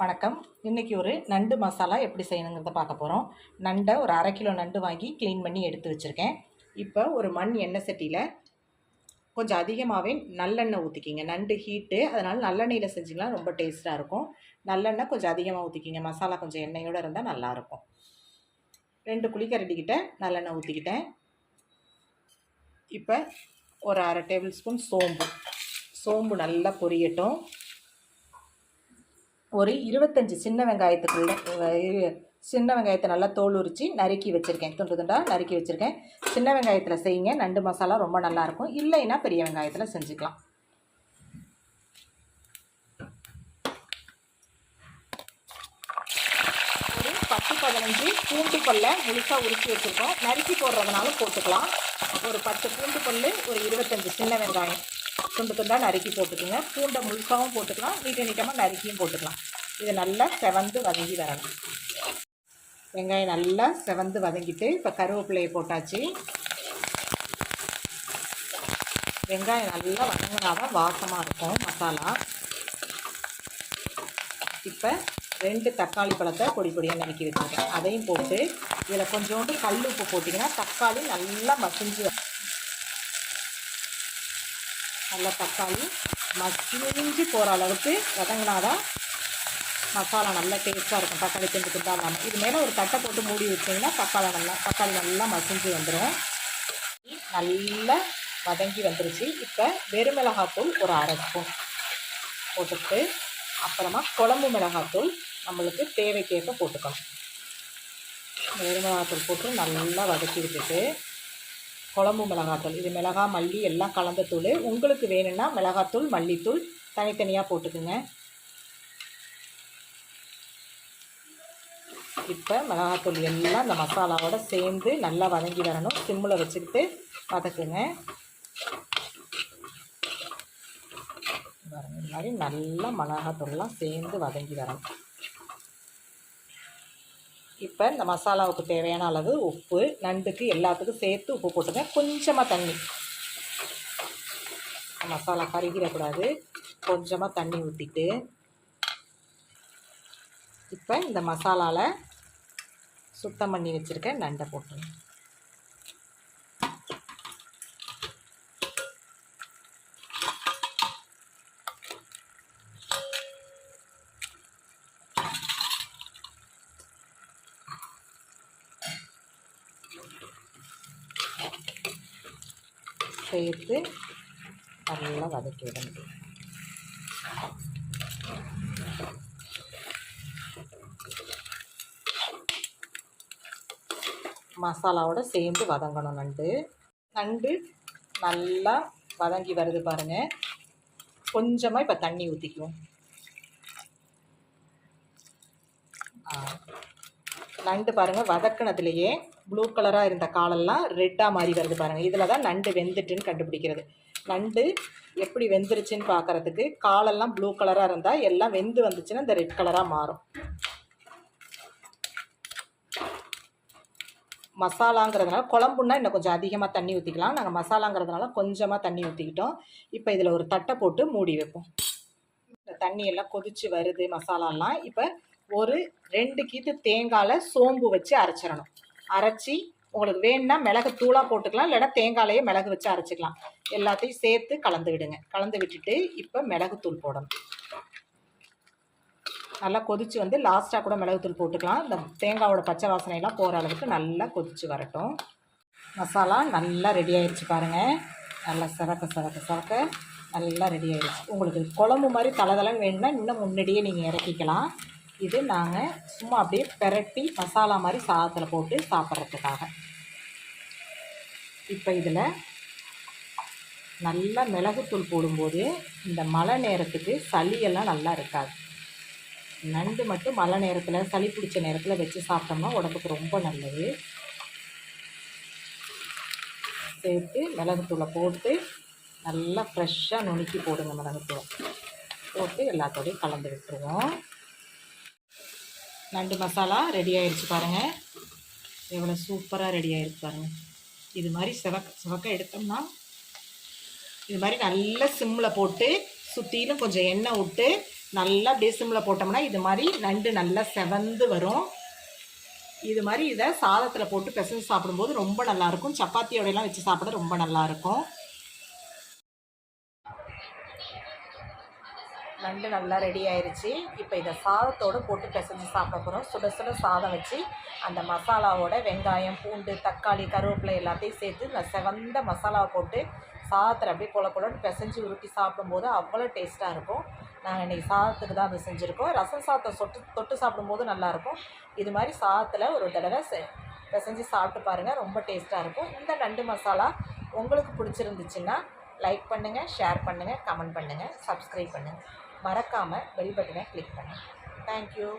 வணக்கம். இன்றைக்கி ஒரு நண்டு மசாலா எப்படி செய்யணுங்கிறத பார்க்க போகிறோம் நண்டை ஒரு அரை கிலோ நண்டு வாங்கி க்ளீன் பண்ணி எடுத்து வச்சுருக்கேன். இப்போ ஒரு மண் எண்ணெய் சட்டியில் கொஞ்சம் அதிகமாகவே நல்லெண்ணெய் ஊற்றிக்கிங்க நண்டு ஹீட்டு அதனால் நல்லெண்ணெயில் செஞ்சிங்கன்னா ரொம்ப டேஸ்ட்டாக இருக்கும். நல்லெண்ணெய் கொஞ்சம் அதிகமாக ஊற்றிக்கிங்க மசாலா கொஞ்சம் எண்ணெயோடு இருந்தால் நல்லாயிருக்கும் ரெண்டு குழிக்கரண்டிக்கிட்ட நல்லெண்ணெய் ஊற்றிக்கிட்டேன் இப்போ ஒரு அரை டேபிள் ஸ்பூன் சோம்பு. சோம்பு நல்லா பொரியட்டும். ஒரு இருபத்தஞ்சி சின்ன வெங்காயத்துக்குள்ள சின்ன வெங்காயத்தை நல்லா தோல் உரித்து நறுக்கி வச்சுருக்கேன். துண்டு துண்டாக நறுக்கி வச்சுருக்கேன். சின்ன வெங்காயத்தில் செய்யுங்க. நண்டு மசாலா ரொம்ப நல்லாயிருக்கும் இல்லைன்னா பெரிய வெங்காயத்தில் செஞ்சுக்கலாம். ஒரு பத்து பதினஞ்சு பூண்டு பல்லை முழுசாக உரித்து வச்சுருக்கோம். நறுக்கி போடுறதுனால போட்டுக்கலாம். ஒரு பத்து பூண்டு பல் ஒரு இருபத்தஞ்சி சின்ன வெங்காயம். துண்டு துண்டாக நறுக்கி போட்டுக்கோங்க. பூண்டை முழுசாகவும் போட்டுக்கலாம். நீட்ட நீட்டமாக நறுக்கியும் போட்டுக்கலாம். இது நல்லா செவந்து வதங்கி வரணும். வெங்காயம் நல்லா செவந்து வதங்கிட்டு இப்போ கருவேப்பிலையை போட்டாச்சு. வெங்காயம் நல்லா வதங்கினா தான் வாசமாக இருக்கும் மசாலா. இப்போ ரெண்டு தக்காளி பழத்தை பொடி பொடியாக நறுக்கி வச்சுருக்கேன். அதையும் போட்டு இதில் கொஞ்சோண்டு கல் உப்பு போட்டிங்கன்னா தக்காளி நல்லா மசிஞ்சு நல்லா தக்காளி மசிஞ்சு போகிற அளவுக்கு வதங்கினாதான் மசாலா நல்லா டேஸ்ட்டாக இருக்கும். தக்காளி துண்டு துண்டா இல்லாமல் இது மேலே ஒரு தட்டை போட்டு மூடி வச்சிங்கன்னா தக்காளி நல்லா தக்காளி நல்லா மசிஞ்சு வந்துடும் நல்லா வதங்கி வந்துருச்சு. இப்போ வெறுமிளகாத்தூள் ஒரு அரை ஸ்பூன் போட்டுட்டு அப்புறமா குழம்பு மிளகாத்தூள் நம்மளுக்கு தேவைக்கேற்ப போட்டுக்கணும் வெறுமிளகாத்தூள் போட்டு நல்லா வதக்கி விட்டுட்டு குழம்பு மிளகாத்தூள் இது மிளகா மல்லி எல்லாம் கலந்த தூள். உங்களுக்கு வேணும்னா மிளகாத்தூள் மல்லித்தூள் தனித்தனியாக போட்டுக்குங்க. இப்போ மிளகாத்தூள் எல்லாம் இந்த மசாலாவோட சேர்ந்து நல்லா வதங்கி வரணும். சிம்மில் வச்சுக்கிட்டு வதக்குங்க. பாருங்க மாதிரி நல்லா மிளகாத்தூள்லாம் சேர்ந்து வதங்கி வரணும். இப்போ இந்த மசாலாவுக்கு தேவையான அளவு உப்பு நண்டுக்கு எல்லாத்துக்கும் சேர்த்து உப்பு போட்டுங்க. கொஞ்சமாக தண்ணி. மசாலா கருகிடக்கூடாது. கொஞ்சமாக தண்ணி ஊற்றிட்டு இப்போ இந்த மசாலாவில் சுத்தம் பண்ணி வச்சுருக்கேன். நண்டை போட்டுருங்க. சேர்த்து நல்லா வதக்கி விடணும் மசாலாவோட சேர்ந்து வதங்கணும் நண்டு. நண்டு நல்லா வதங்கி வருது பாருங்கள் கொஞ்சமாக இப்போ தண்ணி ஊற்றிக்குவோம் நண்டு பாருங்கள் வதக்குனதுலேயே ப்ளூ கலராக இருந்த காலெல்லாம் ரெட்டாக மாறி வருது பாருங்கள் இதில் தான் நண்டு வெந்துட்டுன்னு கண்டுபிடிக்கிறது. நண்டு எப்படி வெந்துருச்சுன்னு பார்க்குறதுக்கு காலெல்லாம் ப்ளூ கலராக இருந்தால் எல்லாம் வெந்து வந்துச்சுன்னா இந்த ரெட் கலராக மாறும். மசாலாங்கிறதுனால குழம்புன்னா இன்னும் கொஞ்சம் அதிகமாக தண்ணி ஊற்றிக்கலாம் நாங்கள் மசாலாங்கிறதுனால கொஞ்சமாக தண்ணி ஊற்றிக்கிட்டோம் இப்போ இதில் ஒரு தட்டை போட்டு மூடி வைப்போம். இந்த தண்ணியெல்லாம் கொதித்து கொதிச்சு வருது மசாலாலாம் இப்போ ஒரு ரெண்டு கீத்து தேங்காயில் சோம்பு வச்சு அரைச்சிடணும். அரைச்சி உங்களுக்கு வேணும்னா மிளகு தூளாக போட்டுக்கலாம். இல்லைன்னா தேங்காயிலையே மிளகு வச்சு அரைச்சிக்கலாம். எல்லாத்தையும் சேர்த்து கலந்து விடுங்க. கலந்து விட்டுட்டு இப்போ மிளகுத்தூள் போடணும். நல்லா கொதிச்சு வந்து லாஸ்ட்டாக கூட மிளகுத்தூள் போட்டுக்கலாம். இந்த தேங்காவோட பச்சை வாசனையெல்லாம் போகிற அளவுக்கு நல்லா கொதிச்சு வரட்டும். மசாலா நல்லா ரெடி ஆயிடுச்சு பாருங்கள் நல்லா சிறக்க சிறக்க சிறக்க நல்லா ரெடி ஆயிடுச்சு உங்களுக்கு குழம்பு மாதிரி தலதலன்னு வேணும்னா இன்னும் முன்னாடியே நீங்கள் இறக்கிக்கலாம். இது நாங்கள் சும்மா அப்படியே பெரட்டி மசாலா மாதிரி சாதத்தில் போட்டு சாப்பிட்றதுக்காக. இப்போ இதில் நல்லா மிளகுத்தூள் போடும்போது இந்த மழை நேரத்துக்கு சளியெல்லாம் நல்லா இருக்காது. நண்டு மட்டும் மழை நேரத்தில் சளி பிடிச்ச நேரத்தில் வச்சு சாப்பிட்டோம்னா உடம்புக்கு ரொம்ப நல்லது. சேர்த்து மிளகுத்தூளை போட்டு நல்லா ஃப்ரெஷ்ஷாக நுணுக்கி போடுங்க மிளகுத்தூளை. போட்டு எல்லாத்தோடையும் கலந்து விட்டுருவோம். நண்டு மசாலா ரெடி ஆயிடுச்சு பாருங்கள் எவ்வளோ சூப்பராக ரெடி ஆயிடுச்சு பாருங்கள் இது மாதிரி சிவக்க சிவக்க எடுத்தோம்னா இது மாதிரி நல்லா சிம்மில் போட்டு சுற்றிலும் கொஞ்சம் எண்ணெய் விட்டு நல்லா அப்படியே சிம்மில் போட்டோம்னா இது மாதிரி நண்டு நல்லா செவந்து வரும். இது மாதிரி இதை சாதத்தில் போட்டு பிசைஞ்சு சாப்பிடும்போது ரொம்ப நல்லாயிருக்கும் சப்பாத்தியோடையெல்லாம் வச்சு சாப்பிட ரொம்ப நல்லாயிருக்கும் நண்டு நல்லா ரெடி ஆயிடுச்சு இப்போ இதை சாதத்தோடு போட்டு பிசைஞ்சு சாப்பிட போகிறோம் சுட சுட சாதம் வச்சு அந்த மசாலாவோட வெங்காயம் பூண்டு தக்காளி கருவேப்பிலை எல்லாத்தையும் சேர்த்து இந்த செவந்த மசாலாவை போட்டு சாதத்தில் அப்படியே கொல கொலன்னு பிசைஞ்சு உருட்டி சாப்பிடும்போது அவ்வளோ டேஸ்ட்டாக இருக்கும். நாங்கள் இன்றைக்கி சாதத்துக்கு தான் அது செஞ்சுருக்கோம். ரசம் சாதத்தை சொட்டு தொட்டு சாப்பிடும்போது நல்லாயிருக்கும். இது மாதிரி சாதத்தில் ஒரு தடவை செ பிசைஞ்சு சாப்பிட்டு பாருங்கள் ரொம்ப டேஸ்ட்டாக இருக்கும். இந்த நண்டு மசாலா உங்களுக்கு பிடிச்சிருந்துச்சுன்னா லைக் பண்ணுங்கள் ஷேர் பண்ணுங்கள் கமெண்ட் பண்ணுங்கள் சப்ஸ்கிரைப் பண்ணுங்கள் மறக்காமல் பெல் பட்டனை கிளிக் பண்ணுங்கள் தேங்க்யூ